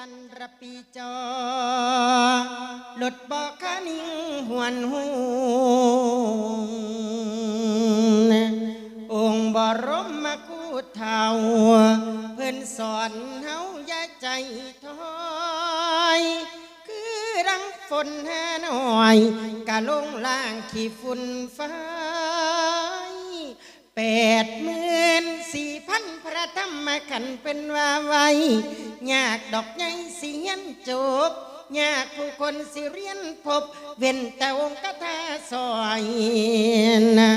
จันทรปีจอหลดบอกขานิ่งหวนหูองค์บรมกูเท่าเพื่อนสอนเฮาอย่าใจถอยคือรังฝนแห่หน่อยกะลงล่างขี้ฝุ่นฟ้าแปดหมื่น ระธรรมขันเป็นว่าไวยากดอกใหญ่เสียนจบยากผู้คนสิเรียนพบ เว้นแต่องค์กถาซอยนะ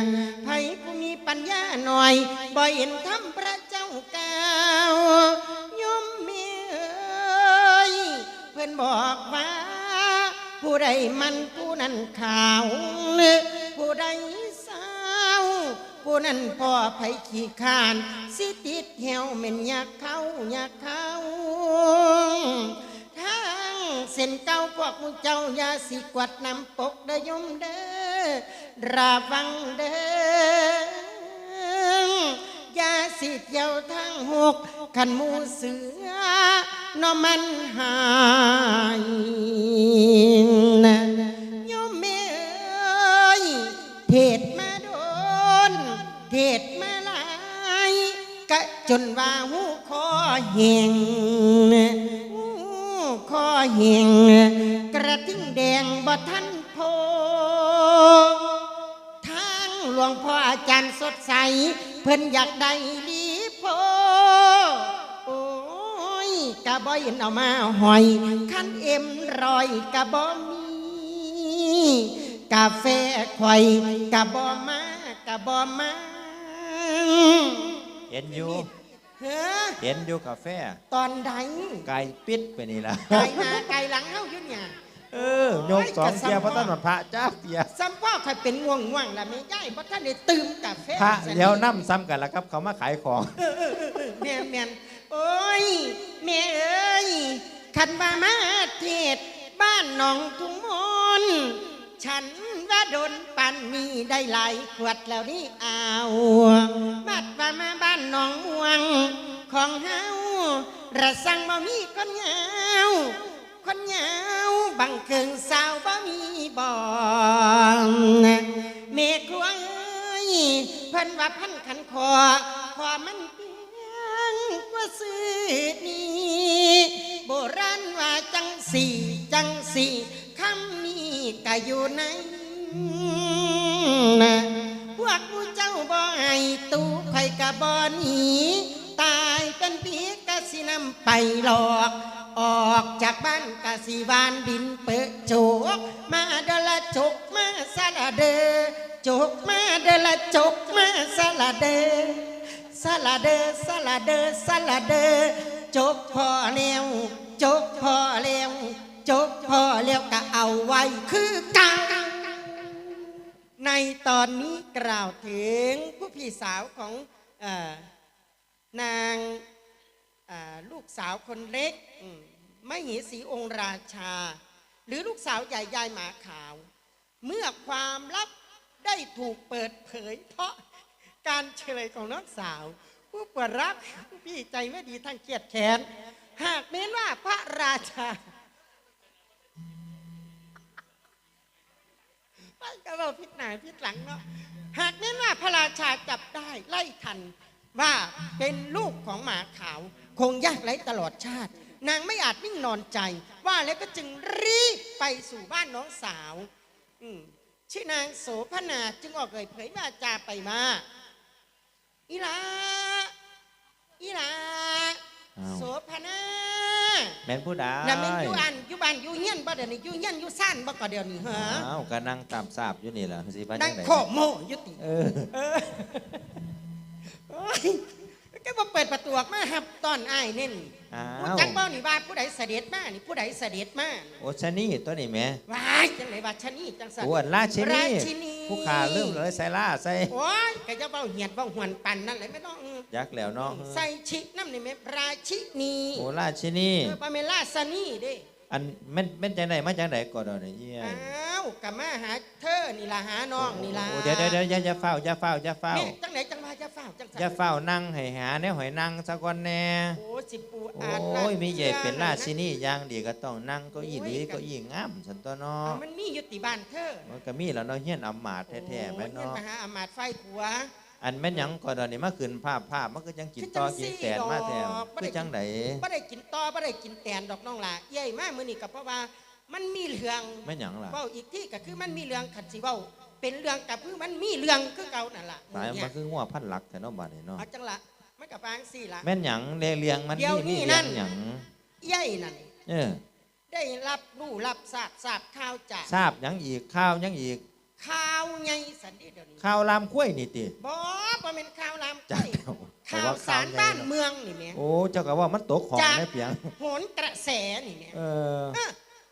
ไผผู้มีปัญญาหน่อย บ่เห็นธรรมพระเจ้าเก่ายมมีเอ้ยเพื่อนบอกว่า ผู้ใดมันผู้นั้นขาว ผู้ใด ผู้นั้นพ่อไผขี้ขาน สิติดเหวเหม็นอยากเข้าอยากเข้าทางเส้นเก้าพวกมุเจ้ายาสิกวัดนำปกเดอยมเด้อระวังเด้อยาสิเที่ยวทางหกขันมูเสือนอมันหายนะโย จนว่าหูคอเหียงหูคอเหียงกระทิ่งแดงบ่ทันโพทางหลวงพ่ออาจารย์สดใส เพิ่นอยากได้ดีโพโอ้ยกะบ่เห็นเอามาหอย คันเอ็มรอยกะบ่มีกาแฟควายกะบ่มากะบ่มาเห็นอยู่ เฮ้อเห็นอยู่กาแฟตอนใดไก่ปิดไปนี่ละไก่หน้าไก่หลังเฮาอยู่เนี่ยเออโยกสองเทียพระท่านหมดพระเจ้าเทียซ้ำพ่อใครเป็นง่วงง่วงๆล่ะแม่ย่ายบ่ทันได้ตื่มกาแฟพระซะเดี๋ยวน้ำซ้ำกันแล้วครับ เขามาขายของแม่นแม่นโอ้ยแม่เอ้ยคันมามาเทศบ้านหนองทุ่งมนฉันว่าโดนปันนี้ได้หลายขวดแล้วนี่เอาบัดว่ามาบ้านหนองม่วง ของเฮาระสังบ่มีคนเหงาคนเหงาบังเกิงสาวบ่มีบ่เมฆควเอ้ยเพิ่นว่าพันขันคอคอมันเปียงกว่าซื้อนี้โบราณว่าจังสี่จังสี่คำนี้ก็อยู่ใน นะพวกผู้เจ้าบ่ให้ตู้ไผกะบ่หนีตายเป็นผีกะสินำไปหลอกออกจากบ้านกะสิวานดินเปิดโจก มาเดละจกมาสะละเดอจกมาเดละจกมาสะละเดอสะละเดอสะละเดอสะละเดอจกพอแล้วจกพอแล้วจกพอแล้วก็เอาไว้คือกัง ในตอนนี้กล่าวถึงผู้พี่สาวของออนางลูกสาวคนเล็กมมเหสีองค์ราชา หรือลูกสาวใหญ่ยายหมาขาว เมื่อความลับได้ถูกเปิดเผย เพราะการเฉลยของน้องสาว ผู้ปวดรักผู้พี่ใจไม่ดีทั้งเกียดแขนหากเม้นว่าพระราชา ก็เราพิษหนาพิษหลังเนาะหากแน่นว่าพระราชาจับได้ไล่ทันว่าเป็นลูกของหมาขาว คงยากไร้ตลอดชาติ นางไม่อาจนิ่งนอนใจ ว่าแล้วก็จึงรีบไปสู่บ้านน้องสาวอืมชื่อนางโสพนาจึงออกเอ่ยเผยว่าจาไปมาอีหลาอีหลาอ้าวโสพนา แม่นผู้ใดแล้วแม่นอยู่อันอยู่บ้านอยู่เฮียนบ่เดี๋ยวนี้อยู่เฮียนอยู่ซ่านบ่ก็เดี๋ยวนี้เหรออ้าวก็นั่งตามทราบอยู่นี่แหละสิพันนั่ยังงไงโคโมยุติเออเออโอ้ยก็มาเปิดประตูออกมาหับตอนอ้ายเน่นอ้าผู้วจักบ่นี่ว่าผู้ใดเสด็จมานี่ผู้ใดเสด็จมาโอชะนี่ตัวนี้แหม่ว้ายจังไหนว่าชะนีจังสันอ้วนราชินีราชินี ผู้ขาเริ่มเลยใส่ล่าใส่ โอ้ยก็จะเบ้าเหียดเบ้าหวนปันนั่นแหละไม่ต้อง ยักษ์แล้วเนาะใส่ชิน้ำนี่แม่ราชินีโอราชินีเออปาเมล่าซานีเด้อันแม่นแม่นจังไหนมาจังไหนก่อนเดี๋ยวนี้เยี่ยอ้าวกับมาหาเธอนี่ล่ะหาน้องนี่ล่ะโอ้เดี๋ยวเดี๋ยวเดี๋ยวอย่าอย่าเฝ้าอย่าเฝ้าอย่าเฝ้าแม่จังไหนจังว่าจะเฝ้าจังสันอย่าเฝ้านั่งให้หาแนวหอยนั่งสักวันแน่โอ้สิปูโออาด้ยมีใหญ่เป็นราชินะนีอย่างดีก็ต้องนั่งเก็อีหลีเก็อีงามสันตัวเนาะเอามันมีอยู่ติบ้านเธอมันก็มีแล้วเนาะเฮียนอำมาตย์แท้ๆแม่นโอ้ยเนาะไปหาอามาตย์ไฟผัว อันแม่นหยังก่อนเดี๋ยวนี้มาขึ้นภาพภาพมันก็ยังกินต่อกินแตนมาแถวคือจังไดบ่ได้กินต่อบ่ได้กินแตนดอกน้องล่ะใหญ่มากมื้อนี้ก็เพราะว่ามันมีเรื่องแม่นหยังล่ะเว้าอีกที่ก็คือมันมีเรื่องขัดสิเว้าเป็นเรื่องกับคือมันมีเรื่องคือเก่านั่นล่ะตายเนี่มายคืองัวพันหลักแต่เนาะบัดนี้เนาะเอาจังละมันก็บางสี่ล่ะแม่นหยังเรียงมันเดี๋ยวมีนี้มีนั่เรียนงหยังใหญ่นั่นเออได้รับรู้รับทราบทราบข่าวจากทราบหยังอีกข้าวหยังอีก ข่าวไงสันนิเดี๋ยวนี้ข้าวลามข้วยนี่ติบ่บ่เป็นข่าวลามจัไส้กเอาข่าวแต่สารใหญ่บ้านเะเมืองนี่แหม่โอ้เจ้าก็ว่ามันตกของจากได้เปียงโหนกระแสนี่แหม่เออเอ้อ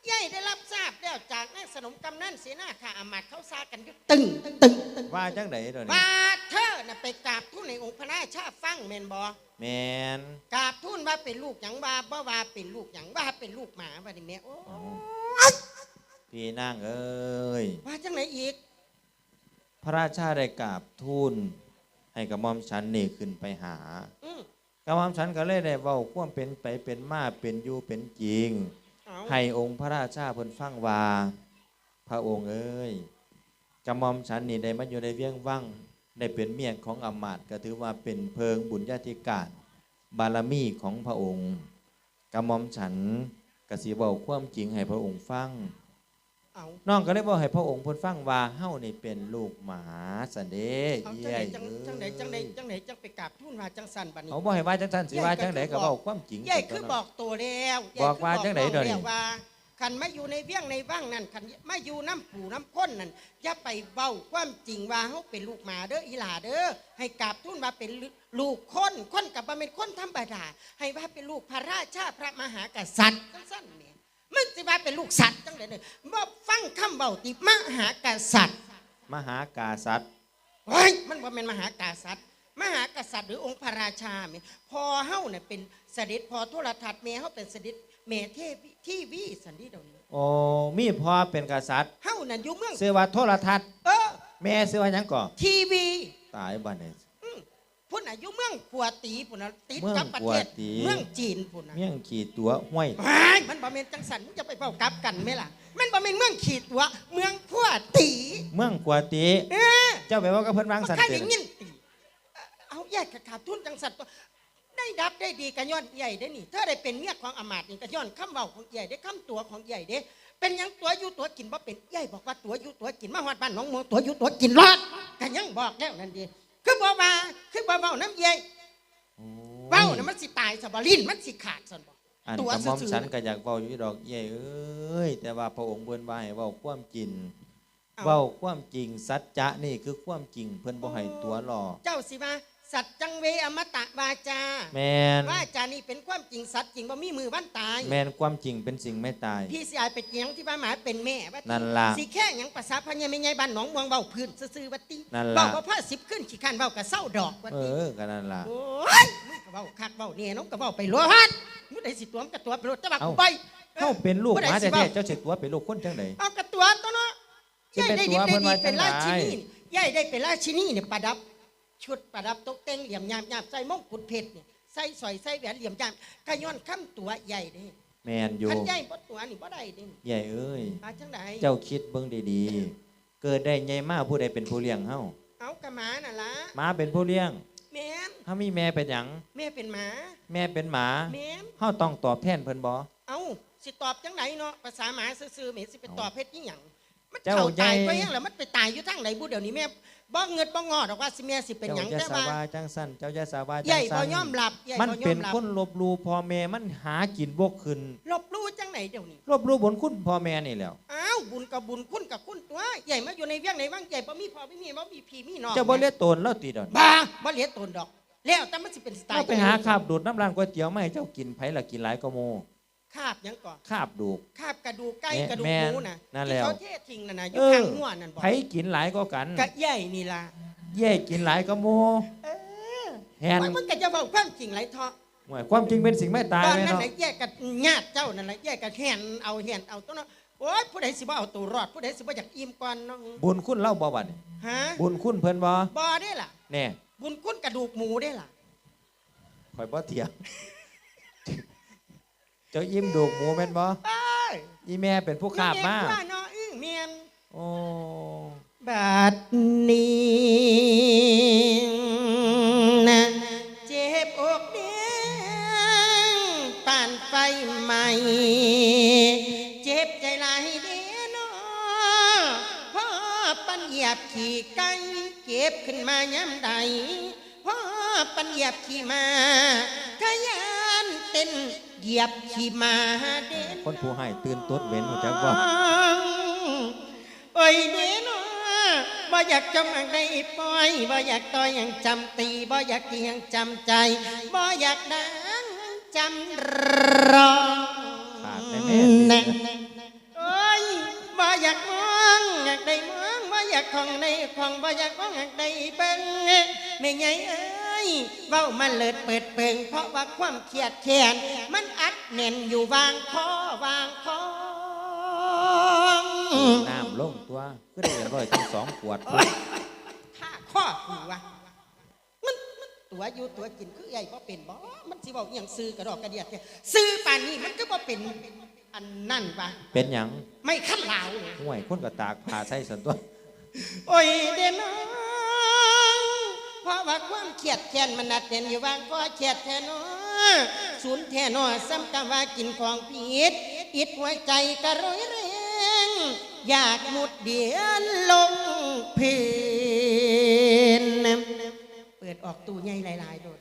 ใหญ่ได้รับทราบแล้วจากนายสนมกำนันเสนาข่าอามาตย์เขาซากันอยู่ตึงตึงตึงว่าจังไดเดี๋ยวนี้ว่าเธอน่ะไปกราบทูลในองค์พระราชาฟังแม่นบ่แม่นกราบทูลว่าเป็นลูกหยังว่าบ่ว่าเป็นลูกหยังว่าเป็นลูกหมาว่านี่แหม่โอ้ พี่นางเอ้ยว่าจังไหนอีก พระราชาได้กราบทูลให้กับหมอมฉันนี่ขึ้นไปหาอืมกับหมอมฉันก็เลยได้เว้าความเป็นไปเป็นมาเป็นอยู่เป็นจริง เอาให้องค์พระราชาเพิ่นฟังว่า พระองค์เอ้ยกระหม่อมฉันนี่ได้มาอยู่ในเวียงวังได้เป็นเมียของอำมาตย์ก็ถือว่าเป็นเพิงบุญญาธิการ บารมีของพระองค์กระหม่อมฉันกสิเว้าความจริงให้พระองค์ฟัง เอาน้องก็เลยบอกให้พระองค์เพิ่นฟังว่าเฮานี่เป็นลูกหมาสันเด้เอาจังเยี่ไหนยจังจังไหนจังไหนจังไหนจังไปกราบทูลว่าจังสันบัดนี้ เขาบอกให้ว่าจังซั่นสิว่าจังไดก็เว้าความจริงใหญ่คือบอกตัวแล้วบอกว่าจังไหนเดี๋ยวนี้ แล้วว่าคันมาอยู่ในเวียงในว่างนั่นคันมาอยู่น้ำปู่น้ำข้นนั่นอย่าไปเบ้าความจริงว่าเขาเป็นลูกหมาเด้ออีหลาเด้อให้กราบทูลว่าเป็นลูกคนคนกับบ่เป็นคนธรรมดาให้ว่าเป็นลูกพระราชาพระมหากษัตริย์จังสั้นเนี่ย มึงสิว่าเป็นลูกสัตว์จังเลยเนี่ยบ่ฟังคำเบาติมหากษัตริย์มหากาษัตริย์เฮ้ยมันว่าเป็นมหากษัตริย์มหากษัตริย์หรือองค์พระราชาแม่พอเฮาเนี่ยเป็นเสด็จพอโทรทัศน์แม่เฮาเป็นเสด็จแม่เทพที่วีสันนิเดี๋ยวนี้โอ้มีพ่อเป็นกษัตริย์เฮานั่นอยู่เมืองชื่อว่าโทรทัศน์เออแม่ชื่อว่าหยังก่อทีวีตายบัดนี้พุ่น น่ะอยู่เมืองปัวตีพุ่นน่ะติดเมืองกับประเทศปัวตีเมืองจีนพุ่นน่ะเมี่ยงขี่ตัวห้วยเฮ้ยมันบ่แม่นจังสันมึงจะไปเว้ากลับกันไหมล่ะมันบ่แม่นเมืองขีดตัว เมืองพัวตีเมืองกวาตี เออเจ้าไปว่ากับเพิ่นวางบ่สันใครติได้ยินตีเอาแยกกับขาดทุนจังสันตัวได้ดับได้ดีกันย้อนใหญ่ได้นี่เธอได้เป็นเมียของอำมาตย์นี่กันย้อนคำเว้าของใหญ่ได้คำตัวของใหญ่เด้ เป็นหยังตัวอยู่ตัวกินบ่เป็นใหญ่บอกว่าตัวอยู่ตัวกินมาฮอดบ้านหน้องมวงตัวอยู่ตัวกินรอดกันยังบอกแล้วนั่นดี คือบ่ว่าคือบ่เว้าน้ำใหญ่โอ้เว้าน่ะมันสิตายซะบ่ลิ้นมันสิขาดซั่นบ่ อันตัวกระหม่อมซื่อๆ ฉันก็อยากเว้าอยู่ดอกเย่เอ้ยแต่ว่าพระองค์เพิ่นว่าให้เว้าความจริงเอาเว้าความจริงสัจจะนี่คือความจริงเพิ่นบ่ให้ตัวหลอก เจ้าสิมา สัตว์จังเวอมตะวาจา แม่นว่าจานี่เป็นความจริงสัตว์จริงบ่มีมือวันตาย แม่นความจริงเป็นสิ่งไม่ตาย พี่สิอายเป็นหยังที่บ้านหมาเป็นแม่ว่าตินั่นล่ะสิแค่หยังภาษาพญาไม่ไงบ้านหนองมวงเบาพื้นซื่อๆว่าตินั่นเบาล่ะบ่พอสิบขึ้นขี้คันเบากะเศร้าดอกว่าเอติอก็นั่นล่ะโอ้ยมึงก็เบาคักเบาเนี่ยน้องก็เบาไปรวดมึงได้สิตัวมนกับตัวไปรวดแต่ว่าเอ้ากูไปเฮาเป็นลูกหมาบ่ได้สิแท้เว้าๆเจ้าสิตัวเป็นลูกคนจังไดเอากับตัวตัวเนาะสิยายเป็นได้ตัดีวได้เพิ่นดีว่าเป็นจัรางใดชินียายได้เป็นราชินีเนี่ยประดับ ชุดประดับตกแต่งเหลี่ยมยามยามใส่มงกุฎเพชรเนี่ยใส่สร้อยใส่แหวนเหลี่ยมยามกะย้อนคำตัวใหญ่เด้แม่นอยู่คันใหญ่บ่ตัวนี่บ่ได้เด้ใหญ่เอ้ยมาจังไดเจ้าคิดเบิ่งดีๆ เกิดได้ใหญ่มาผู้ใดเป็นผู้เลี้ยงเฮาเอากะหมาน่ะล่ะหมาเป็นผู้เลี้ยงแม่นเฮามีแม่เป็นหยังแม่เป็นหมา แม่เป็นหมาแม่นเฮาต้องตอบแทนเพิ่นบ่เอาสิตอบจังไหนเนาะภาษาหมาซื่อๆแม่สิไปตอบเฮ็ดอีหยังมันเจ้าเข้าตายใหญ่ไปยังแล้วมันไปตายอยู่ทางไหนบุเดี๋ยวนี้แม่ บ่เงิดบ่งอดอกว่าสิแม่สิเป็นหยังเจ้าอย่าแต่สาว่าวาจังสั้นเจ้าอย่าสาวาใหจัญ่งบ่สั้นยอมรับใหญ่มันบ่ยเป็อนมรับคนลบหลู่พ่อแม่มันหากินบ่ขึ้นลบลู่จังไหนเดี๋ยวนี้ลบหลู่บนคุณพ่อแม่นี่แหล้วอ้าวบุญกับบุญคุณกับคุณตัวใหญ่มาอยู่ในเวียงในวังใหญ่บ่มีพ่อไม่มีบ่มีพี่มีน้องเจ้าบ่เลียตนแล้วติดอนบ้าบ่เหลียตนดอก แล้วแต่มันสิเป็นสไตเราล์ไปหาคาบดูดน้ำร้านก๋วยเตี๋ยวมาให้เจ้ากินไผล่ะกินหลายก็โม คาบหยังก่อนคาบดูกคาบกระดูกไก่แม่กระดูกแม่หมูน่ะนั่นที่แล้วเขาเททิ้งนั่นน่ะอยู่เออข้างหัวนั่นบ่ไผกินหลายก็กันกะใหญ่นี่ล่ะแย่กินหลายก็โมเออแฮนว่ามันก็จะเว้าความจริงไรเถาะหวยความจริงเป็นสิ่งไม่ตายตอนเลยนั้นเนาะน่ะแยกกับญาติเจ้านั่นน่ะแยกกับแหนเอาแหนเอาตัวเนาะโอ้ยผู้ใดสิบ่เอาตัวรอดผู้ใดสิบ่อยากอิ่มก่อนเนาะบุญคุณเล่าบ่บัดนี่ฮะบุญคุณเพิ่นบ่บ่ได้ล่ะแน่บุญคุณกระดูกหมูได้ล่ะข่อยบ่เถียง เจ้าอิ่มดูกหมูแม่นบ่เอ้ยอีแม่เป็นผู้ขาบมาเรียกว่าเนาะอื้อเมียนโอ้บัดนี้นะเจ็บอกเดียงป่านไฟใหม่ เจ็บใจหลายเดียเนาะพ่อปัญญาบขี่ไก่เก็บขึ้นมาย้ำใดพ่อปัญญาบขี่มาขยัน เต้นเหยียบขี่มาเด่นคนผู้ให้ตื่นตดเว้นหูจักบ่โอ้ยเด้เนาะบ่อยากจำอังใดปล่อยบ่อยากต่อยยังจำตีบ่อยากตียังจำใจบ่อยากดังจำรองขาดแน่ๆนะโอ้ยบ่อยากมองอยากได้มองบ่อยากของในของบ่อยากมองอยากได้เบิ่งไม่ไงเอ้ย เว้ามันเลิดเปิดเปิง เพราะว่าความเครียดแค้นมันอัดแน่นอยู่วางคอวางคอน้ำลงตัวก็ได้ร้อยถึงสองขวดโอ๊ยข้าข้อกูวะมันมันตัวอยู่ตัวกินคือใหญ่บ่เป็นบ่ มันสิบอกอหย่างซื้อกระดอกกระเดียดเนี่ยซื้อป่านนี้มันก็บ่เป็นอันนั่นวะเป็นหยังไม่ขั้นลาวเลยห่วยคนก็ตากผ่าใส่สันตัว โอ้ยเดนน้องเพ ราะว่าความเครียดแค้นมันนัดเด่นอยู่วางก็เครียดแท้นอศูนย์แท้นอซ้ำกับว่ากินของผิดอิดหัวใจกระโรยแรงอยากมุดเดียนลงพื้นเปิดออกตู้ใหญ่หลาย ๆ โดด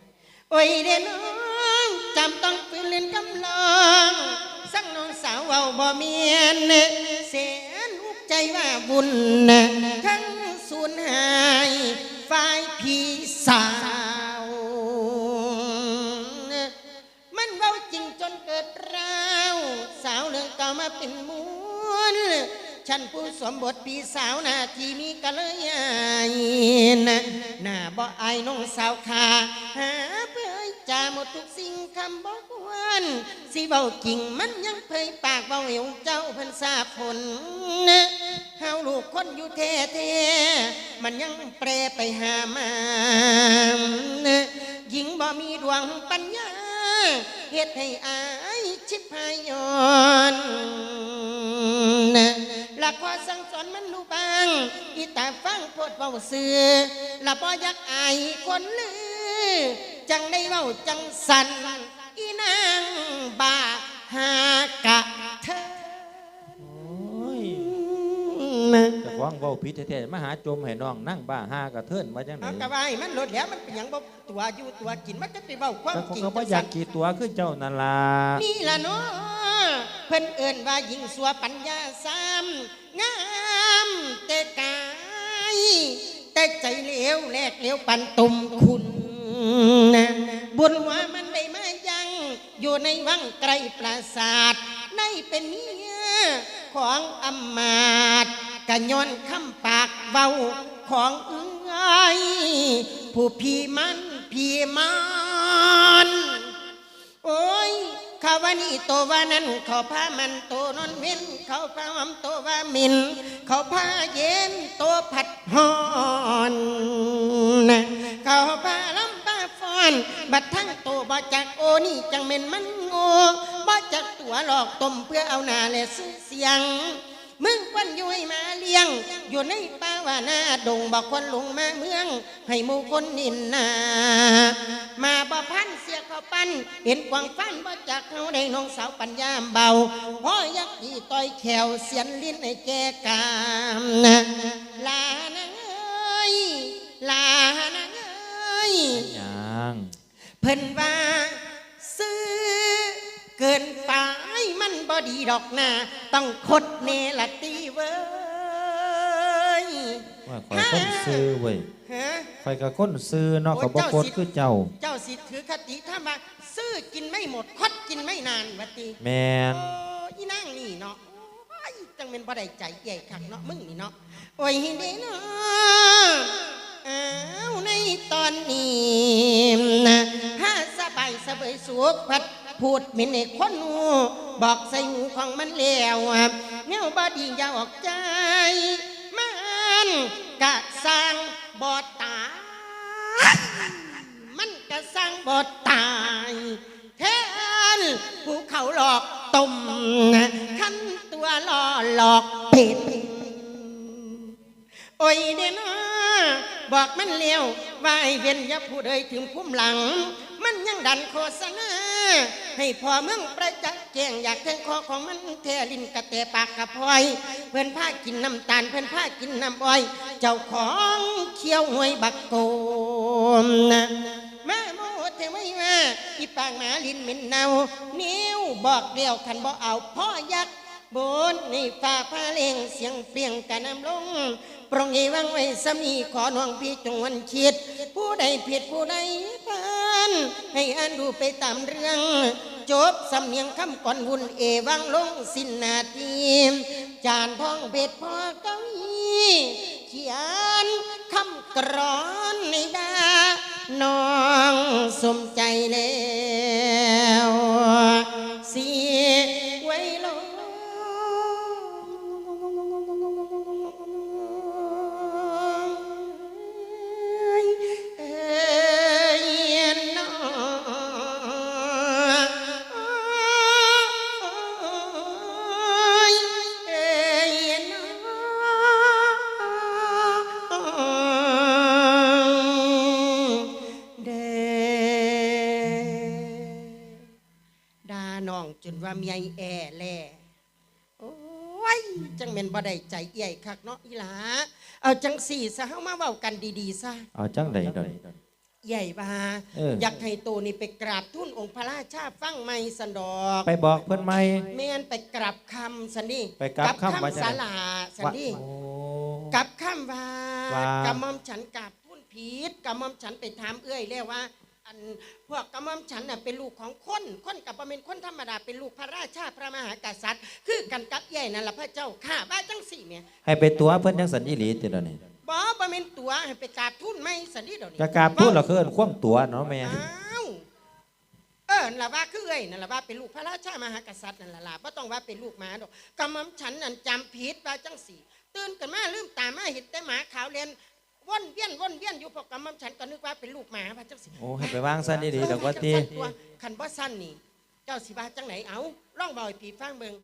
โอ้ยเดนน้องจำต้องฝืนเล่นกำลองสักน้องสาวเว้าบ่เมียนเสียนอุกใจว่าบุญทั้งสูญหาย ฝ่ายพี่สาว มันเว้าจริงจนเกิดราว สาวเรื่องเก่ามาเป็นมูลฉันผู้สวมบทปีสาวหน้าที่มีกะเลยอายนะหน้าบ่อายน้องสาวขาหาเพื่อจาหมดทุกสิ่งคำบอกวันสิเบากิ่งมันยังเผยปากเบาเอวเจ้าพิ่นทราบผลนะ เฮาลูกคนอยู่แท้แท้ๆมันยังแปรไปหามาหญิงบ่มีดวงปัญญาเฮ็ดให้อายชิบหายย้อนนะละขอสั่งสอนมันรู้บ้าง อีตาฟังโพดเว้าซื่อละบ่อยากอายคนลือ จังได้เว้าจังสันอีนางบ้าหากะ นะจะฟ้องเว้าผิดแท้ๆมาหาจมให้น้องนั่งบ้าห้ากระเทินมาจังไหนเอากระไว้มันลดแล้วมันเป็นหยังบ่ตัวอยู่ตัวกินมันจะไปเว้าความแต่เขาจริงก็บ่อยากกี่ตัวคือเจ้านั่นล่ะนี่ล่ะเนาะเพิ่นเอิ้นว่าหญิงสัวปัญญาสามงามแต่กายแต่ใจเหลวแลกเหลวปันตุ่มคุณนะบุญว่ามันได้มายังอยู่ในวังไกลปราสาทในเป็นเมียของอำมาตย์ กะย้อนคำปากเว้าของเอ้ยผู้พี่มันพี่มันโอ้ยเขาว่านี่โตว่านั้นเขาพามันโตนอนเว้นเขาพาหอมโตว่ามินเขาพาเย็นโตผัดหอนนะเขาพาลำปาฟอนบัดทั้งโตบ่จักโอนี่จังเม็นมันโง่บ่จักตัวหลอกต้มเพื่อเอาหน้าและซื้อเสียง มึงควันอยู่ให้มาเลี้ยง อยู่ในป่าว่าหน้าดงบอกคนลงมาเมือง ให้หมู่คนนินนา มาบ่พันเสียเขาปันเห็นกวางฟันบ่จากเขาได้น้องสาวปัญญามเบาพ่อยักษ์ดีต่อยแขวเสียนลิ้นให้แกกามนะลานางเอ้ยลานางเอ้ยหยังเพิ่นว่าซื้อเกินไปมันบ่ ดีดอกนาต้องคดเนละตีเว้ยว่าข่อยคนซื้อเว้ยฮะ ข่อยก็คนซื้อเนาะโอ้ก็ยบ่เจ้ากดสิคือเจ้า เจ้าสิถือคติถ้ามาซื้อกินไม่หมดคดกินไม่นานวะตีแม่นโอ้อีนั่งนี่เนาะโอ้ยจังเป็นบ่ได้ใจใหญ่คักเนาะมึงนี่เนาะโอ้ยเด้เนาะอ้าวในตอนนี้นะถ้าสบายสบายสุขพัด พูดมินในคนหูบอกใส่หูของมันแล้วเงี้ยบอดีอย่าออกใจ มันกะสร้างบอตาย มันกะสร้างบอตายแทนภูเขาหลอกต้มขันตัวล่อหลอกเป็ดโอ้ยเดนะบอกมันเลี้ยวว่าไอ้เวียนอย่าพูดเอ่ยถึงพุ่มหลัง มันยังดันโฆษณาให้พ่อเมืองประจักษ์แจงอยากแทงคอของมันแทลินกระเตะปากกระพอย เพื่อนผ้ากินน้ำตาลเพื่อนผ้ากินน้ำอ้อย เจ้าของเคี้ยวหวยบักโกมนะแม่โมโหเทไม่มาอีปางหมาลินเหม็นเนานิ้วบอกเดียวคันบ่เอาพ่อยักษ์บนในฟ้าพาเลงเสียงเปลี่ยงกันน้ำลง ปรองเอวังไว้สามีขอน้องพี่จงวันคิด ผู้ใดผิดผู้ใดพา น ให้อ่านดูไปตามเรื่อง จบสำเนียงคำก่อนวุ่นเอวังลงสินนาทีจานพ้องเบ็ดพ่อเก้าอี้เขียนคำกรอนในดาน้องสมใจเลย น้องจนว่าเมียแอ่แล่โอ้ยจังเม็นบ่ได้ใจเอี่ยคักเนาะอีหลาเอาจังสี่ซะเฮามาเว้ากันดีๆซะเอาจังใดดอกใหญ่บาเอออยากให้โตนี่ไปกราบทูลองค์พระราชาฟังไม่สันดอกไปบอกเพิ่นไหม แม่นไปกราบคำสันนี่ไปกราบคำว่าจังสาใดลาสันว่านี่ โอ้ กับคำว่าว่ากำมอมฉันกราบพูนผีดกำมอมฉันไปถามเอื้อยแล้วว่า อันพวกกำมอมฉันน่ะเป็นลูกของคนคนกับบ่เป็นคนธรรมดาเป็นลูกพระราชาพระมหากษัตริย์ คือกันกับใหญ่นั่นล่ะพระเจ้าข้าบ้าจังสี่เมียให้ไปตัวเพิ่นจังสันอีหลีติดแล้วนี่บ่บ่เป็นตัวให้ไปกราบทูลไม่สันนี่เดี๋ยวนี้กะกราบพูดและเคินคว่ำตัวเนาะแม่อ้าวเออนั่นล่ะว่าคือเอ้ยนั่นล่ะว่าเป็นลูกพระราชามหากษัตริย์นั่นล่ะล่ะบ่ต้องว่าเป็นลูกหมาดอกกำมอมฉันนั่นจำผิดว่าจังสี่ ตื่นกันมาลืมตามาเห็นแต่หมาขาวเลียน วนเวียนวนเวียนอยู่พวกกำมอมฉันก็นึกว่าเป็นลูกหมาว่าจังสี่โอ้ให้ไปวางสันอีหลีดอกว่าติคันบ่สั้นนี่ เจ้าสิบาจังไหนเอาล่องบอยผีฟังเบิง